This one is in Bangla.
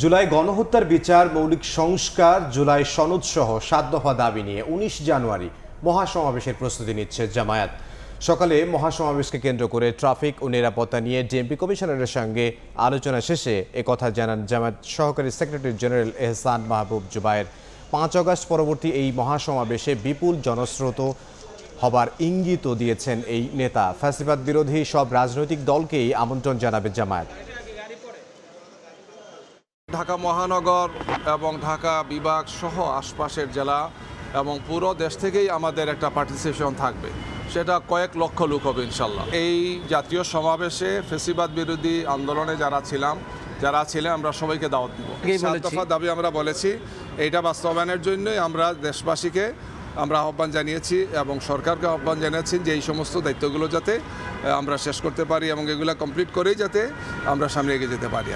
জুলাই গণহত্যার বিচার, মৌলিক সংস্কার, জুলাই সনদ সহ সাত দফা দাবি নিয়ে উনিশ জানুয়ারি মহাসমাবেশের প্রস্তুতি নিচ্ছে জামায়াত। সকালে মহাসমাবেশকে কেন্দ্র করে ট্রাফিক ও নিরাপত্তা নিয়ে ডিএমপি কমিশনারের সঙ্গে আলোচনা শেষে একথা জানান জামায়াত সহকারী সেক্রেটারি জেনারেল এহসান মাহবুব জুবায়ের। পাঁচ আগস্ট পরবর্তী এই মহাসমাবেশে বিপুল জনস্রোত হবার ইঙ্গিতও দিয়েছেন এই নেতা। ফ্যাসিবাদ বিরোধী সব রাজনৈতিক দলকেই আমন্ত্রণ জানাবে জামায়াত। ঢাকা মহানগর এবং ঢাকা বিভাগ সহ আশপাশের জেলা এবং পুরো দেশ থেকেই আমাদের একটা পার্টিসিপেশন থাকবে। সেটা কয়েক লক্ষ লোক হবে ইনশাল্লাহ। এই জাতীয় সমাবেশে ফেসিবাদ বিরোধী আন্দোলনে যারা ছিলাম যারা ছিলেন আমরা সবাইকে দাওয়াত দিব। সাত দফা দাবি আমরা বলেছি। এইটা বাস্তবায়নের জন্যই আমরা দেশবাসীকে আমরা আহ্বান জানিয়েছি এবং সরকারকে আহ্বান জানিয়েছি যে এই সমস্ত দায়িত্বগুলো যাতে আমরা শেষ করতে পারি এবং এগুলো কমপ্লিট করেই যাতে আমরা সামনে এগিয়ে যেতে পারি।